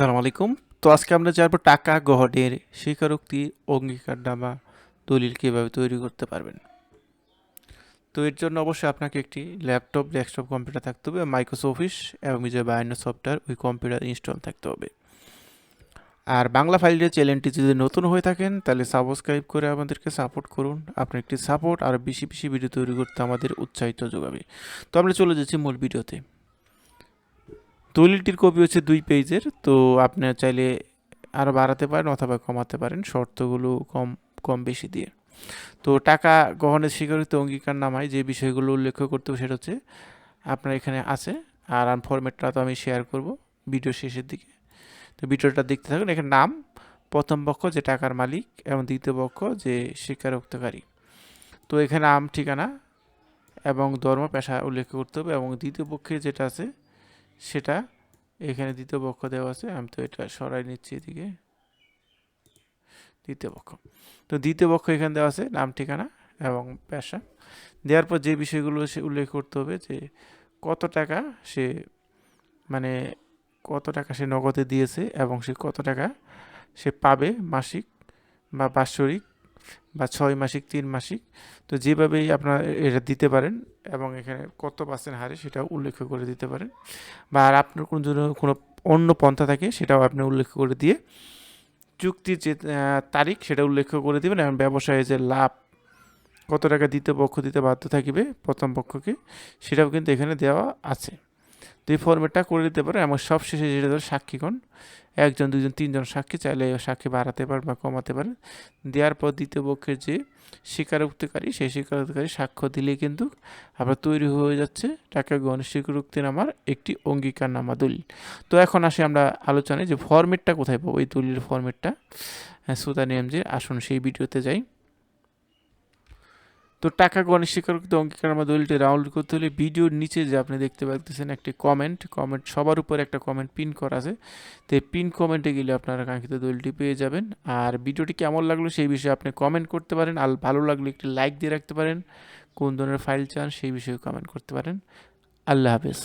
আসসালামু আলাইকুম তো আজকে আমরা জানব টাকা গহনের স্বীকারোক্তি, অঙ্গীকারনামা, দলিল কীভাবে তৈরি করতে পারবেন। তো এর জন্য অবশ্যই আপনাকে একটি ল্যাপটপ, ডেস্কটপ, কম্পিউটার থাকতে হবে, মাইক্রোসফট অফিস এবং যে বায়ান্ন সফটওয়্যার, ওই কম্পিউটার ইনস্টল থাকতে হবে। আর বাংলা ফাইলের চ্যানেলটি যদি নতুন হয়ে থাকেন, তাহলে সাবস্ক্রাইব করে আমাদেরকে সাপোর্ট করুন। আপনার একটি সাপোর্ট আর বেশি বেশি ভিডিও তৈরি করতে আমাদের উৎসাহিত যোগাবে। তো আমরা চলে যাচ্ছি মূল ভিডিওতে। দলিলটির কপি হচ্ছে দুই পেজের, তো আপনি চাইলে আরও বাড়াতে পারেন অথবা কমাতে পারেন, শর্তগুলো কম কম বেশি দিয়ে। তো টাকা গ্রহণের স্বীকারিত অঙ্গীকার নামায়, যে বিষয়গুলো উল্লেখ করতে হবে সেটা হচ্ছে আপনার এখানে আছে, আর ফরম্যাটটা তো আমি শেয়ার করব ভিডিও শেষের দিকে। তো ভিডিওটা দেখতে থাকুন, এখানে নাম, প্রথম পক্ষ, যে টাকার মালিক, এবং দ্বিতীয় পক্ষ, যে স্বীকারোক্তকারী। তো এখানে আম ঠিকানা এবং ধর্ম, পেশা উল্লেখ করতে হবে, এবং দ্বিতীয় পক্ষে যেটা আছে সেটা এখানে দ্বিতীয় পক্ষ দেওয়া আছে, আমি তো এটা সরাই নিচ্ছি এদিকে। দ্বিতীয় পক্ষ। তো দ্বিতীয় পক্ষ এখানে দেওয়া আছে, নাম, ঠিকানা এবং পেশা। দেওয়ার পর যে বিষয়গুলো সে উল্লেখ করতে হবে যে কত টাকা সে মানে কত টাকা সে নগদে দিয়েছে এবং সে কত টাকা সে পাবে মাসিক বা বাৎসরিক বা ছয় মাসিক, তিন মাসিক, তো যেভাবেই আপনারা এটা দিতে পারেন এবং এখানে কত পার্সেন্ট হারে সেটাও উল্লেখ করে দিতে পারেন। বা আর আপনার কোনো জন্য কোনো অন্য পন্থা থাকে সেটাও আপনি উল্লেখ করে দিয়ে চুক্তির যে তারিখ সেটা উল্লেখ করে দেবেন এবং ব্যবসায়ে যে লাভ কত টাকা দিতে পক্ষ দিতে বাধ্য থাকিবে প্রথম পক্ষকে সেটাও কিন্তু এখানে দেওয়া আছে। এই ফর্মেটটা করে দিতে পারেন এবং সবশেষে যেটা ধর সাক্ষীগণ, একজন দুজন তিনজন সাক্ষী চাইলে সাক্ষী বাড়াতে পারেন বা কমাতে পারেন দেওয়ার পর দ্বিতীয় পক্ষের যে স্বীকারোক্তিকারী, সেই স্বীকারোক্তিকারী সাক্ষ্য দিলেই কিন্তু আপনার তৈরি হয়ে যাচ্ছে টাকা স্বীকারোক্তি নামার একটি অঙ্গীকার নামা দলিল তো এখন আসি আমরা আলোচনায় যে ফর্মেটটা কোথায় পাবো? এই দলিলের ফর্মেটটা সুতা নিয়ম যে আসুন সেই ভিডিওতে যাই। তো টাকা গণেশ স্বীকারোক্তি অঙ্গীকার আমার দলিলটি ডাউনলোড করতে হলে ভিডিওর নিচে যে আপনি দেখতে পাচ্ছেন একটি কমেন্ট কমেন্ট সবার উপরে একটা কমেন্ট পিন করা আছে। তো এই পিন কমেন্টে গেলে আপনারা কাঙ্ক্ষিত দলিলটি পেয়ে যাবেন। আর ভিডিওটি কেমন লাগল সেই বিষয়ে আপনি কমেন্ট করতে পারেন। আর ভালো লাগলে একটি লাইক দিয়ে রাখতে পারেন। কোন ধরনের ফাইল চান সেই বিষয়ে কমেন্ট করতে পারেন। আল্লাহ হাফেজ।